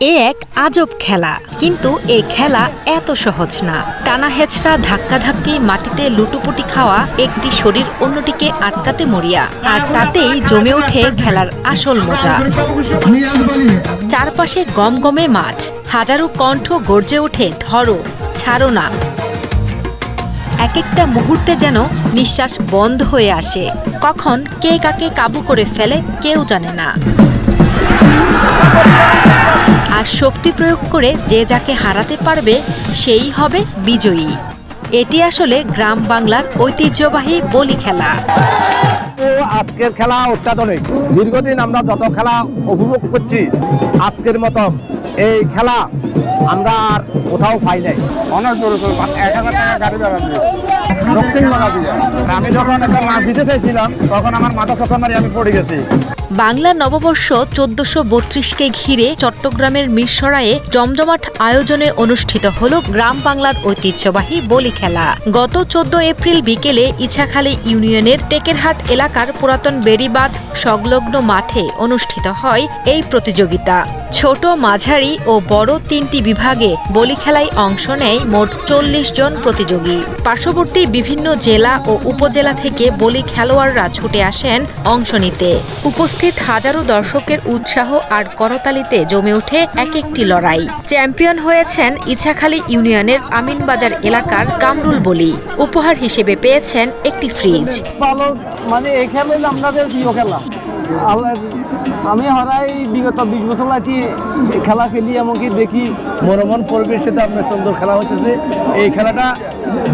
এ এক আজব খেলা। কিন্তু এই খেলা এত সহজ না। টানা হেঁচড়া, ধাক্কাধাক্কি, মাটিতে লুটোপুটি খাওয়া, একটি শরীর অন্যটিকে আটকাতে মরিয়া। আর তাতেই জমে ওঠে খেলার আসল মজা। চারপাশে গমগমে মাঠ। হাজারো কণ্ঠ গর্জে ওঠে, ধরো, ছাড়ো না। এক একটা মুহূর্তে যেন নিঃশ্বাস বন্ধ হয়ে আসে। কখন কে কাকে কাবু করে ফেলে কেউ জানে না। শক্তি প্রয়োগ করে যে যাকে হারাতে পারবে সেই হবে বিজয়ী। এটি আসলে গ্রাম বাংলার ঐতিহ্যবাহী বলি খেলা। তো আজকের খেলা অত্যাধুনিক। দীর্ঘদিন আমরা যত খেলা উপভোগ করছি আজকের মতো এই খেলা আমরা আর কোথাও পাই নাই। অনেক জোরে জোরে এক হাজার টাকা গাড়ি বাংলা নববর্ষ চোদ্দশো বত্রিশকে ঘিরে চট্টগ্রামের মিরসরায়ে জমজমাট আয়োজনে অনুষ্ঠিত হল গ্রাম বাংলার ঐতিহ্যবাহী বলি খেলা। গত চোদ্দ এপ্রিল বিকেলে ইছাখালী ইউনিয়নের টেকেরহাট এলাকার পুরাতন বেড়িবাঁধ সংলগ্ন মাঠে অনুষ্ঠিত হয় এই প্রতিযোগিতা। ছোট মাঝারি ও বড় তিনটি বিভাগে বলি খেলায় অংশ নেয় মোট চল্লিশ জন প্রতিযোগী। পার্শ্ববর্তী বিভিন্ন জেলা ও উপজেলা থেকে বলি খেলোয়াড়রা ছুটে আসেন অংশ নিতে। উপস্থিত হাজারো দর্শকের উৎসাহ আর করতালিতে জমে ওঠে এক একটি লড়াই। চ্যাম্পিয়ন হয়েছেন ইছাখালী ইউনিয়নের আমিনবাজার এলাকার কামরুল বলি। উপহার হিসেবে পেয়েছেন একটি ফ্রিজ। মানে আমাদের প্রিয় খেলা আমি হরাই, বিগত বিশ বছর খেলা খেলি, এমনকি দেখি মনোমন পরিবেশে আপনার সুন্দর খেলা হচ্ছে এই খেলাটা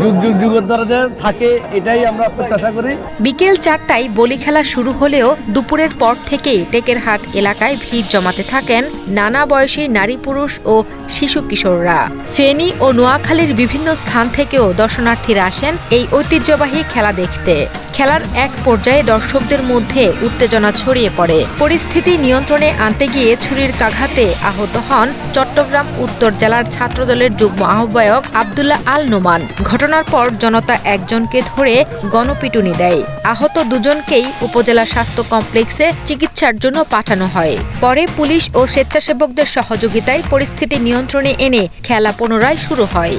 যুগ যুগ যুগের ধরে থাকে, এটাই আমরা প্রত্যাশা করি। বিকেল চারটায় বলি খেলা শুরু হলেও দুপুরের পর থেকেই টেকেরহাট এলাকায় ভিড় জমাতে থাকেন নানা বয়সী নারী পুরুষ ও শিশু কিশোররা। ফেনী ও নোয়াখালীর বিভিন্ন স্থান থেকেও দর্শনার্থীরা আসেন এই ঐতিহ্যবাহী খেলা দেখতে। খেলার এক পর্যায়ে দর্শকদের মধ্যে উত্তেজনা ছড়িয়ে পড়ে। পরিস্থিতি নিয়ন্ত্রণে আনতে গিয়ে ছুরির কাঘাতে আহত হন চট্টগ্রাম উত্তর জেলার ছাত্রদলের যুগ্ম আহ্বায়ক আবদুল্লাহ আল নোমান। ঘটনার পর জনতা একজনকে ধরে গণপিটুনি দেয়। আহত দুজনকেই উপজেলা স্বাস্থ্য কমপ্লেক্সে চিকিৎসার জন্য পাঠানো হয়। পরে পুলিশ ও স্বেচ্ছাসেবকদের সহযোগিতায় পরিস্থিতি নিয়ন্ত্রণে এনে খেলা পুনরায় শুরু হয়।